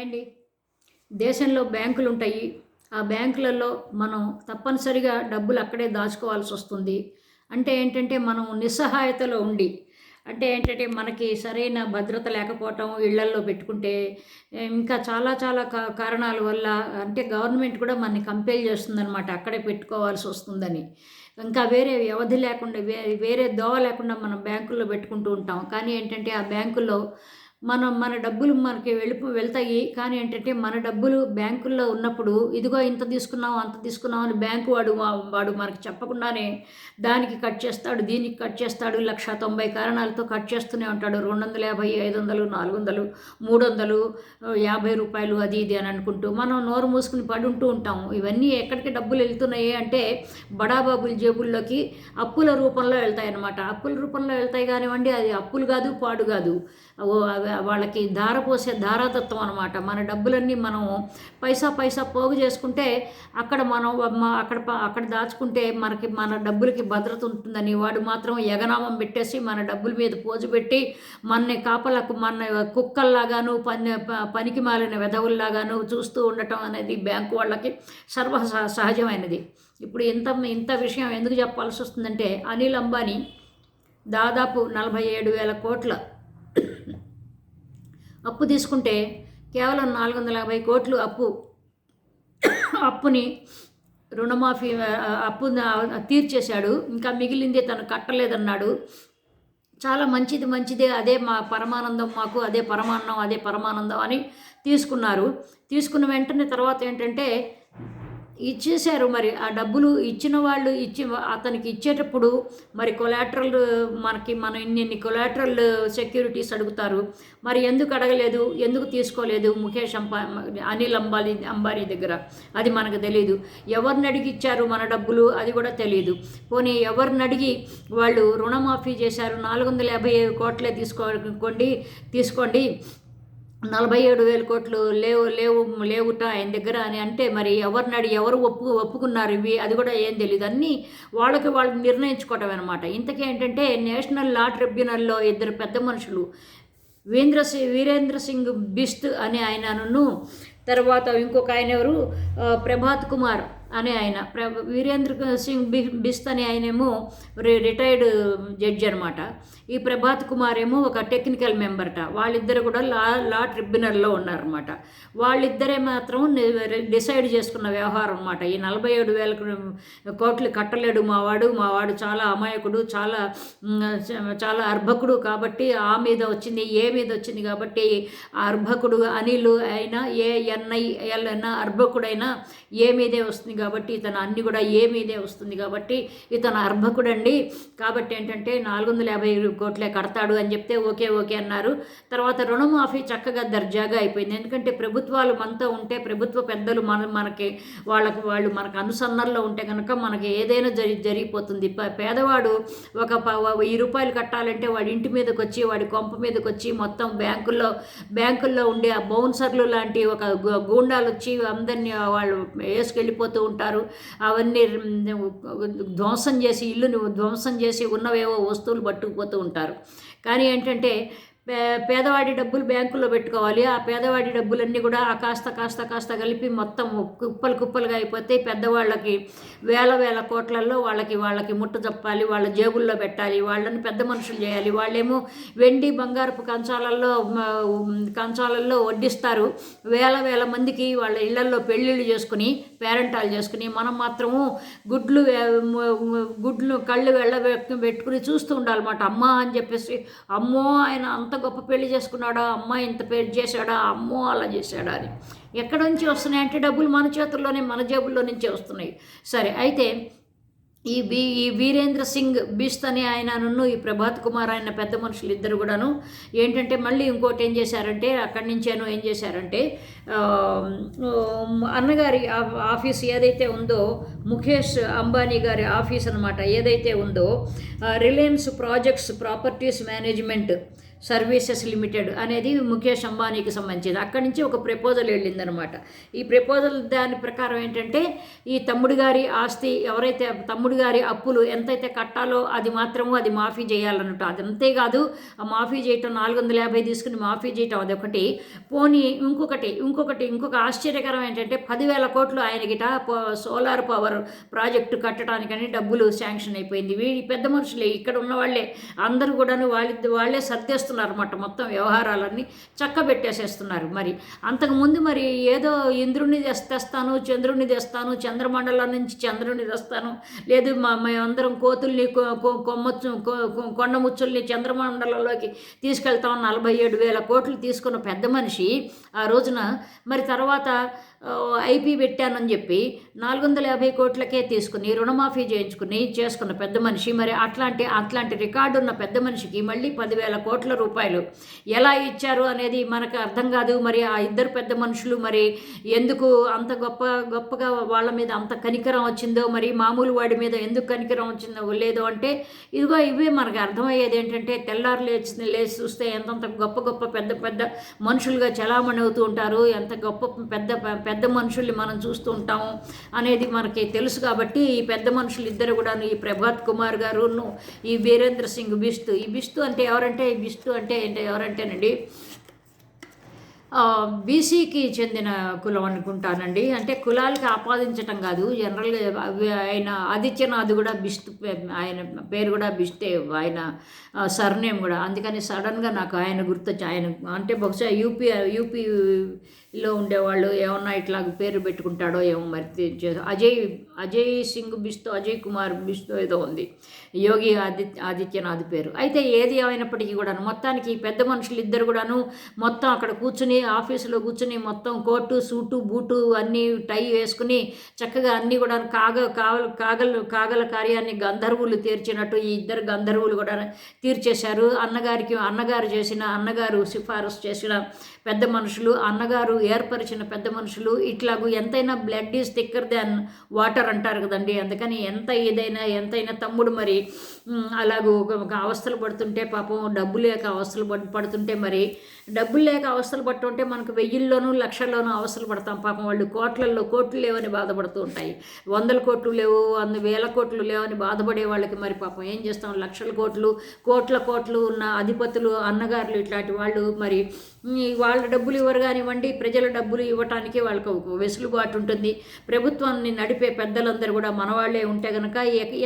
ఏండి దేశంలో బ్యాంకులు ఉంటాయి ఆ బ్యాంకులలో మనం తప్పనిసరిగా డబ్బులు అక్కడే దాచుకోవాల్సి వస్తుంది. అంటే ఏంటంటే మనం నిస్సహాయతలో ఉండి అంటే ఏంటంటే మనకి సరైన భద్రత లేకపోవటం ఇళ్ళల్లో పెట్టుకుంటే ఇంకా చాలా చాలా కా- కారణాల వల్ల అంటే గవర్నమెంట్ కూడా మనని కంపేల్ చేస్తుందనమాట అక్కడే పెట్టుకోవాల్సి వస్తుందని. ఇంకా వేరే వ్యవధి లేకుండా వేరే దోవ లేకుండా మనం బ్యాంకుల్లో పెట్టుకుంటూ ఉంటాం. కానీ ఏంటంటే ఆ బ్యాంకుల్లో మనం మన డబ్బులు మనకి వెళ్ళి వెళ్తాయి. కానీ ఏంటంటే మన డబ్బులు బ్యాంకుల్లో ఉన్నప్పుడు ఇదిగో ఇంత తీసుకున్నాం అంత తీసుకున్నాం అని బ్యాంకు వాడు వా- వాడు మనకి చెప్పకుండానే దానికి కట్ చేస్తాడు దీనికి కట్ చేస్తాడు లక్ష తొంభై కారణాలతో కట్ చేస్తూనే ఉంటాడు. రెండు వందల యాభై ఐదు వందలు నాలుగు వందలు మూడు వందలు యాభై రూపాయలు అది ఇది అని అనుకుంటూ మనం నోరు మూసుకుని పడి ఉంటూ ఉంటాము. ఇవన్నీ ఎక్కడికి డబ్బులు వెళ్తున్నాయి అంటే బడాబాబుల జేబుల్లోకి అప్పుల రూపంలో వెళ్తాయి అన్నమాట అప్పుల రూపంలో వెళ్తాయి కానివ్వండి అది అప్పులు కాదు పాడు కాదు. ఓ అవి వాళ్ళకి ధార పోసే ధారాతత్వం అనమాట మన డబ్బులన్నీ మనం పైసా పైసా పోగు చేసుకుంటే అక్కడ మనం అక్కడ అక్కడ దాచుకుంటే మనకి మన డబ్బులకి భద్రత ఉంటుందని వాడు మాత్రం ఎగనామం పెట్టేసి మన డబ్బుల మీద పోజు పెట్టి మనని కాపలకు మన కుక్కల్లాగాను పని ప- పనికి మాలిన వెధవుల్లాగాను చూస్తూ ఉండటం అనేది బ్యాంకు వాళ్ళకి సర్వ సహజమైనది. ఇప్పుడు ఇంత ఇంత విషయం ఎందుకు చెప్పాల్సి వస్తుందంటే అనిల్ అంబానీ దాదాపు నలభై ఏడు వేల కోట్ల అప్పు తీసుకుంటే కేవలం నాలుగు వందల యాభై కోట్లు అప్పు. అప్పుని రుణమాఫీ అప్పు తీర్చేశాడు. ఇంకా మిగిలింది తను కట్టలేదన్నాడు. చాలా మంచిది మంచిదే. అదే మా పరమానందం మాకు అదే పరమాన్నం అదే పరమానందం అని తీసుకున్నారు. తీసుకున్న వెంటనే తర్వాత ఏంటంటే ఇచ్చేశారు మరి. ఆ డబ్బులు ఇచ్చిన వాళ్ళు ఇచ్చి అతనికి ఇచ్చేటప్పుడు మరి కొలాటరల్ మనకి మన ఇన్ని ఇన్ని కొలాటరల్ సెక్యూరిటీస్ అడుగుతారు. మరి ఎందుకు అడగలేదు? ఎందుకు తీసుకోలేదు ముఖేష్ అంబా అనిల్ అంబానీ అంబానీ దగ్గర? అది మనకు తెలియదు ఎవరిని అడిగి ఇచ్చారు మన డబ్బులు? అది కూడా తెలియదు పోనీ ఎవరిని అడిగి వాళ్ళు రుణమాఫీ చేశారు? నాలుగు వందల యాభై కోట్లే తీసుకోండి తీసుకోండి. నలభై ఏడు వేల కోట్లు లేవు లేవు లేవుట ఆయన దగ్గర అని అంటే మరి ఎవరినడి ఎవరు ఒప్పు ఒప్పుకున్నారు ఇవి? అది కూడా ఏం తెలియదు అన్నీ వాళ్ళకి వాళ్ళు నిర్ణయించుకోవటం అనమాట ఇంతకీ ఏంటంటే నేషనల్ లా ట్రిబ్యునల్లో ఇద్దరు పెద్ద మనుషులు వీరేంద్ర సింగ్ వీరేంద్ర సింగ్ బిస్ట్ అనే ఆయనను తర్వాత ఇంకొక ఆయన ఎవరు? ప్రభాత్ కుమార్. అనే ఆయన. ప్ర వీరేంద్ర సింగ్ బి బిస్ట్ అనే ఆయనేమో రిటైర్డ్ జడ్జి అనమాట ఈ ప్రభాత్ కుమార్ ఏమో ఒక టెక్నికల్ మెంబర్ట. వాళ్ళిద్దరు కూడా లా లా ట్రిబ్యునల్లో ఉన్నారన్నమాట. వాళ్ళిద్దరే మాత్రం డిసైడ్ చేసుకున్న వ్యవహారం అనమాట ఈ నలభై ఏడు వేల కోట్లు కట్టలేడు మావాడు. మావాడు చాలా అమాయకుడు చాలా చాలా అర్భకుడు కాబట్టి ఆ మీద వచ్చింది ఏ మీద వచ్చింది కాబట్టి అర్భకుడు అనిల్ అయినా ఏ ఎన్ఐ ఎల్ అయినా అర్భకుడైనా ఏ మీదే వస్తుంది కాబట్టి ఇతను అన్ని కూడా ఏ మీదే వస్తుంది కాబట్టి ఇతను అర్భకుడండి. కాబట్టి ఏంటంటే నాలుగు వందల యాభై కోట్లే కడతాడు అని చెప్తే ఓకే ఓకే అన్నారు. తర్వాత రుణమాఫీ చక్కగా దర్జాగా అయిపోయింది. ఎందుకంటే ప్రభుత్వాలు మనతో ఉంటే ప్రభుత్వ పెద్దలు మన మనకి వాళ్ళకి వాళ్ళు మనకు అనుసన్నల్లో ఉంటే కనుక మనకి ఏదైనా జరి జరిగిపోతుంది. పేదవాడు ఒక ప- వెయ్యి రూపాయలు కట్టాలంటే వాడి ఇంటి మీదకి వచ్చి వాడి కొంప మీదకి వచ్చి మొత్తం బ్యాంకుల్లో బ్యాంకుల్లో ఉండే ఆ బౌన్సర్లు లాంటి ఒక గూండాలు వచ్చి అందరినీ వాళ్ళు వేసుకెళ్ళిపోతూ ఉంటారు. అవన్నీ ధ్వంసం చేసి ఇల్లుని ధ్వంసం చేసి ఉన్నవేవో వస్తువులు పట్టుకుపోతూ ఉంటారు. కానీ ఏంటంటే పేదవాడి డబ్బులు బ్యాంకులో పెట్టుకోవాలి. ఆ పేదవాడి డబ్బులన్నీ కూడా ఆ కాస్త కాస్త కాస్త కలిపి మొత్తం కుప్పలు కుప్పలుగా అయిపోతే పెద్దవాళ్ళకి వేల వేల కోట్లల్లో వాళ్ళకి వాళ్ళకి ముట్ట చెప్పాలి వాళ్ళ జేబుల్లో పెట్టాలి. వాళ్ళని పెద్ద మనుషులు చేయాలి. వాళ్ళేమో వెండి బంగారపు కంచాలల్లో కంచాలల్లో వడ్డిస్తారు. వేల వేల మందికి వాళ్ళ ఇళ్ళల్లో పెళ్ళిళ్ళు చేసుకుని పేరెంటాలు చేసుకుని మనం మాత్రము గుడ్లు గుడ్లు కళ్ళు వెళ్ళ పెట్టుకుని చూస్తూ ఉండాలన్నమాట. అమ్మ అని చెప్పేసి అమ్మో ఆయన అంత గొప్ప పెళ్ళి చేసుకున్నాడా? అమ్మ ఇంత పెళ్ళి చేశాడా? అమ్మో అలా చేశాడా అని. ఎక్కడి నుంచి వస్తున్నాయి? అంటే డబ్బులు మన చేతుల్లోనే మన జేబుల్లో నుంచే వస్తున్నాయి. సరే అయితే ఈ బీ ఈ వీరేంద్ర సింగ్ బిస్ట్ అనే ఆయనను ఈ ప్రభాత్ కుమార్ ఆయన పెద్ద మనుషులు ఇద్దరు కూడాను ఏంటంటే మళ్ళీ ఇంకోటి ఏం చేశారంటే అక్కడి నుంచేనో ఏం చేశారంటే అన్నగారి ఆ- ఆఫీస్ ఏదైతే ఉందో ముఖేష్ అంబానీ గారి ఆఫీస్ అనమాట ఏదైతే ఉందో Reliance projects properties management services limited అనేది ముఖేష్ అంబానీకి సంబంధించింది. అక్కడి నుంచి ఒక ప్రపోజల్ వెళ్ళిందనమాట ఈ ప్రపోజల్ దాని ప్రకారం ఏంటంటే ఈ తమ్ముడు గారి ఆస్తి ఎవరైతే తమ్ముడు గారి అప్పులు ఎంతైతే కట్టాలో అది మాత్రము అది మాఫీ చేయాలన్నట్టు. అది అంతేకాదు ఆ మాఫీ చేయటం నాలుగు వందల యాభై తీసుకుని మాఫీ చేయటం అదొకటి. పోనీ ఇంకొకటి ఇంకొకటి ఇంకొక ఆశ్చర్యకరం ఏంటంటే పదివేల కోట్లు ఆయనకిట సోలార్ పవర్ ప్రాజెక్టు కట్టడానికని డబ్బులు శాంక్షన్ అయిపోయింది. వీడి పెద్ద మనుషులే ఇక్కడ ఉన్న వాళ్ళే అందరూ కూడాను వాళ్ళ వాళ్ళే చేస్తున్నారు అన్నమాట. మొత్తం వ్యవహారాలన్నీ చక్కబెట్టేసేస్తున్నారు మరి. అంతకుముందు మరి ఏదో ఇంద్రుని తెస్తాను చంద్రుని తెస్తాను చంద్రమండలం నుంచి చంద్రుని తెస్తాను లేదు మా మేమందరం కోతుల్ని కొమ్మచ్చు కొండముచ్చుల్ని చంద్రమండలంలోకి తీసుకెళ్తాం నలభై ఏడు వేల కోట్లు తీసుకున్న పెద్ద మనిషి ఆ రోజున. మరి తర్వాత ఐపీ పెట్టానని చెప్పి నాలుగు వందల యాభై కోట్లకే తీసుకుని రుణమాఫీ చేయించుకుని చేసుకున్న పెద్ద మనిషి. మరి అట్లాంటి అట్లాంటి రికార్డు ఉన్న పెద్ద మనిషికి మళ్ళీ పదివేల కోట్ల రూపాయలు ఎలా ఇచ్చారు అనేది మనకు అర్థం కాదు. మరి ఆ ఇద్దరు పెద్ద మనుషులు మరి ఎందుకు అంత గొప్ప గొప్పగా వాళ్ళ మీద అంత కనికరం వచ్చిందో మరి మామూలు వాడి మీద ఎందుకు కనికరం వచ్చిందో లేదో అంటే ఇదిగో ఇవే మనకు అర్థమయ్యేది ఏంటంటే తెల్లారు లేచి లేచి చూస్తే ఎంతంత గొప్ప గొప్ప పెద్ద పెద్ద మనుషులుగా చలామణి అవుతూ ఉంటారు. ఎంత గొప్ప పెద్ద పెద్ద మనుషుల్ని మనం చూస్తూ ఉంటాము అనేది మనకి తెలుసు కాబట్టి ఈ పెద్ద మనుషులు ఇద్దరు కూడా ఈ ప్రభాత్ కుమార్ గారును ఈ వీరేంద్ర సింగ్ బిస్తు ఈ బిస్తు అంటే ఎవరంటే ఈ బిస్తు అంటే ఏంటి ఎవరంటేనండి బీసీకి చెందిన కులం అనుకుంటానండి. అంటే కులాలకి ఆపాదించటం కాదు. జనరల్గా అవి ఆయన ఆదిత్యనాథ్ కూడా బిస్ట్ ఆయన పేరు కూడా బిస్తే ఆయన సర్నేమ్ కూడా. అందుకని సడన్గా నాకు ఆయన గుర్తొచ్చి ఆయన అంటే బహుశా యూపీ యూపీలో ఉండేవాళ్ళు ఏమన్నా ఇట్లా పేరు పెట్టుకుంటాడో ఏమో మరి అజయ్ అజయ్ సింగ్ బిస్తో అజయ్ కుమార్ బిస్తో ఏదో ఉంది. యోగి ఆదిత్య ఆదిత్యనాథ్ పేరు. అయితే ఏది ఏమైనప్పటికీ కూడాను మొత్తానికి పెద్ద మనుషులు ఇద్దరు కూడాను మొత్తం అక్కడ కూర్చుని ఆఫీసులో కూర్చుని మొత్తం కోటు సూటు బూటు అన్నీ టై వేసుకుని చక్కగా అన్నీ కూడా కాగ కాగల కాగలు కాగల కార్యాన్ని గంధర్వులు తీర్చినట్టు ఈ ఇద్దరు గంధర్వులు కూడా తీర్చేశారు. అన్నగారికి అన్నగారు చేసిన అన్నగారు సిఫారసు చేసిన పెద్ద మనుషులు అన్నగారు ఏర్పరిచిన పెద్ద మనుషులు ఇట్లాగూ ఎంతైనా blood is thicker than water అంటారు కదండి. అందుకని ఎంత ఏదైనా ఎంతైనా తమ్ముడు మరి అలాగూ ఒక- ఒక అవస్థలు పడుతుంటే పాపం డబ్బు లేక అవస్థలు పడుతుంటే మరి డబ్బులు లేక అవస్థలు పడుతుంటే మనకు వెయ్యిల్లోనూ లక్షల్లోనూ అవస్థలు పడతాం. పాపం వాళ్ళు కోట్లల్లో కోట్లు లేవని బాధపడుతూ ఉంటాయి. వందల కోట్లు లేవు వంద వేల కోట్లు లేవని బాధపడే వాళ్ళకి మరి పాపం ఏం చేస్తాం? లక్షల కోట్లు కోట్ల కోట్లు ఉన్న అధిపతులు అన్నగారులు ఇట్లాంటి వాళ్ళు మరి వాళ్ళ డబ్బులు ఇవ్వరు కానివ్వండి ప్రజల డబ్బులు ఇవ్వటానికి వాళ్ళకు వెసులుబాటు ఉంటుంది. ప్రభుత్వాన్ని నడిపే పెద్దలందరూ కూడా మనవాళ్ళే ఉంటే కనుక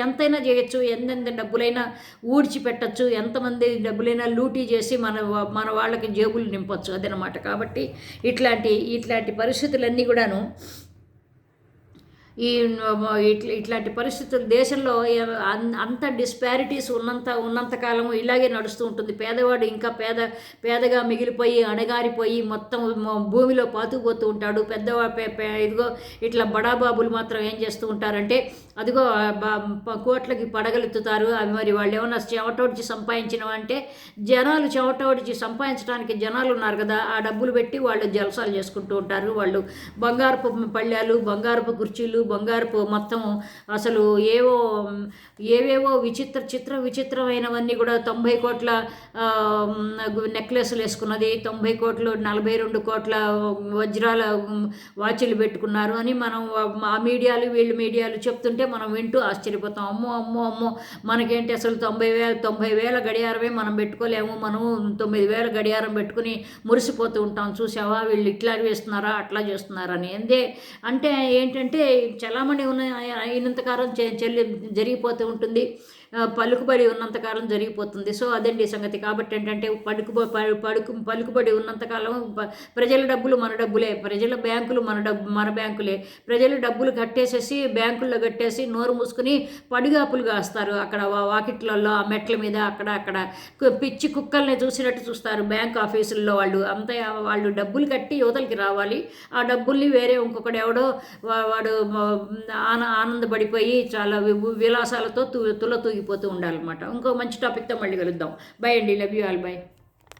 ఎంతైనా చేయొచ్చు ఎంతెంత డబ్బులైనా ఊడ్చిపెట్టచ్చు ఎంతమంది డబ్బులైనా లూటీ చేసి మన మన వాళ్ళకి జేబులు నింపొచ్చు అదనమాట. కాబట్టి ఇట్లాంటి ఇట్లాంటి పరిస్థితులన్నీ కూడాను ఈ ఇట్లా ఇట్లాంటి పరిస్థితులు దేశంలో అంత డిస్పారిటీస్ ఉన్నంత ఉన్నంత కాలము ఇలాగే నడుస్తూ ఉంటుంది. పేదవాడు ఇంకా పేద పేదగా మిగిలిపోయి అణగారిపోయి మొత్తం భూమిలో పాతుకుపోతూ ఉంటాడు. పెద్దవా ఇదిగో ఇట్లా బడాబాబులు మాత్రం ఏం చేస్తూ ఉంటారంటే అదిగో కోట్లకి పడగలెత్తుతారు. అవి మరి వాళ్ళు ఏమన్నా చెమటోడిచి సంపాదించినవి అంటే జనాలు చెమటోడిచి సంపాదించడానికి జనాలు ఉన్నారు కదా ఆ డబ్బులు పెట్టి వాళ్ళు జలసాలు చేసుకుంటూ ఉంటారు. వాళ్ళు బంగారపు పళ్ళాలు బంగారపు కుర్చీలు బంగారపు మొత్తం అసలు ఏవో ఏవేవో విచిత్ర చిత్ర విచిత్రమైనవన్నీ కూడా తొంభై కోట్ల నెక్లెస్లు వేసుకున్నది. తొంభై కోట్లు నలభై రెండు కోట్ల వజ్రాల వాచ్లు పెట్టుకున్నారు అని మనం ఆ మీడియాలు వీళ్ళు మీడియాలు చెప్తుంటే మనం వింటూ ఆశ్చర్యపోతాం. అమ్మో అమ్మో అమ్మో మనకేంటి అసలు తొంభై వేల తొంభై వేల గడియారమే మనం పెట్టుకోలేము. మనం తొమ్మిది వేల గడియారం పెట్టుకుని మురిసిపోతూ ఉంటాం. చూసావా? వీళ్ళు ఇట్లా వేస్తున్నారా? అట్లా చేస్తున్నారని. అంతే అంటే ఏంటంటే చలామణి ఉన్న అయినంతకాలం చె- చెల్లి జరిగిపోతూ ఉంటుంది. పలుకుబడి ఉన్నంతకాలం జరిగిపోతుంది. సో అదండి సంగతి. కాబట్టి ఏంటంటే పడుకు పడుకు పలుకుబడి ఉన్నంతకాలం ప్రజల డబ్బులు మన డబ్బులే. ప్రజల బ్యాంకులు మన డబ్బు మన బ్యాంకులే. ప్రజలు డబ్బులు కట్టేసేసి బ్యాంకుల్లో కట్టేసి నోరు మూసుకుని పడిగాపులు కాస్తారు. అక్కడ వాకిట్లలో ఆ మెట్ల మీద అక్కడ అక్కడ. పిచ్చి కుక్కల్ని చూసినట్టు చూస్తారు బ్యాంక్ ఆఫీసుల్లో వాళ్ళు. అంతా వాళ్ళు డబ్బులు కట్టి యువతలకి రావాలి. ఆ డబ్బుల్ని వేరే ఇంకొకడు ఎవడో వా- వాడు ఆన ఆనందపడిపోయి చాలా విలాసాలతో తు తుల తూగిపోతూ ఉండాలన్నమాట. ఇంకో మంచి టాపిక్తో మళ్ళీ కలుద్దాం. బై అండి. Love you all by